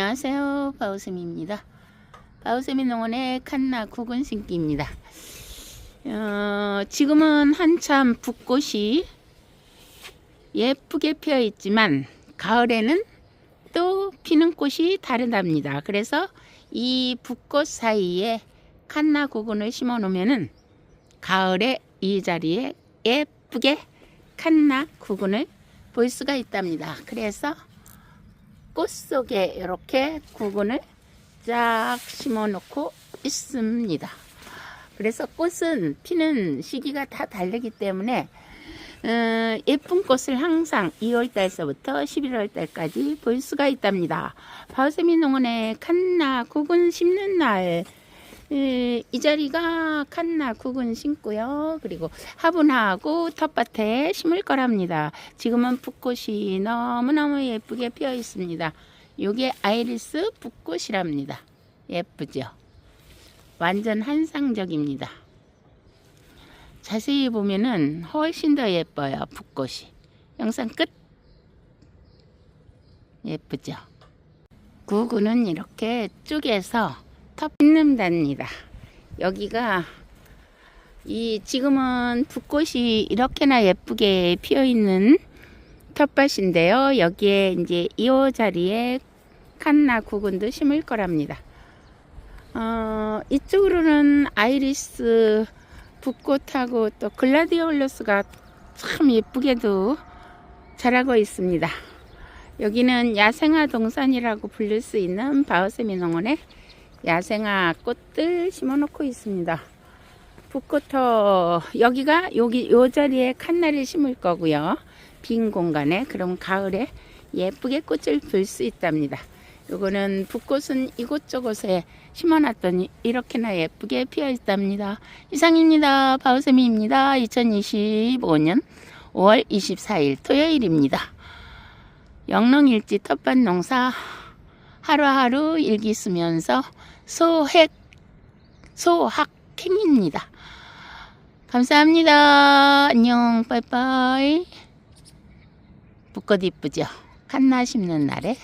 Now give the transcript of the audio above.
안녕하세요. 바우쌤입니다. 바우쌤이 농원의 칸나 구근 신기입니다. 어, 지금은 한참 붓꽃이 예쁘게 피어 있지만 가을에는 또 피는 꽃이 다르답니다. 그래서 이 붓꽃 사이에 칸나 구근을 심어 놓으면은 가을에 이 자리에 예쁘게 칸나 구근을 볼 수가 있답니다. 그래서 꽃 속에 이렇게 구근을 쫙 심어 놓고 있습니다. 그래서 꽃은 피는 시기가 다 다르기 때문에 어, 예쁜 꽃을 항상 2월 달서부터 11월 달까지 볼 수가 있답니다. 바우세미 농원의 칸나 구근 심는 날. 에, 이 자리가 칸나 구근 심고요. 그리고 화분하고 텃밭에 심을 거랍니다. 지금은 붓꽃이 너무너무 예쁘게 피어 있습니다. 요게 아이리스 붓꽃이랍니다. 예쁘죠? 완전 한상적입니다. 자세히 보면은 훨씬 더 예뻐요. 붓꽃이. 영상 끝. 예쁘죠? 구구는 이렇게 쪼개서 텁 잇는답니다. 여기가 이 지금은 붓꽃이 이렇게나 예쁘게 피어 있는 텃밭인데요. 여기에 이제 이호 자리에 칸나 구근도 심을 거랍니다. 어, 이쪽으로는 아이리스 붓꽃하고 또 글라디올러스가 참 예쁘게도 자라고 있습니다. 여기는 야생화 동산이라고 부를 수 있는 바우세미 농원에 야생화 꽃들 심어놓고 있습니다. 붓꽃터 여기가 여기 요 자리에 칸나를 심을 거고요. 빈 공간에 그럼 가을에 예쁘게 꽃을 볼수 있답니다. 요거는 붓꽃은 이곳저곳에 심어놨더니 이렇게나 예쁘게 피어 있답니다. 이상입니다. 바우세미입니다. 2025년 5월 24일 토요일입니다. 영농일지 텃밭 농사 하루하루 일기 쓰면서 소획 소학행입니다. 감사합니다. 안녕 빠이빠이 붓꽃 이쁘죠? 칸나 심는 날에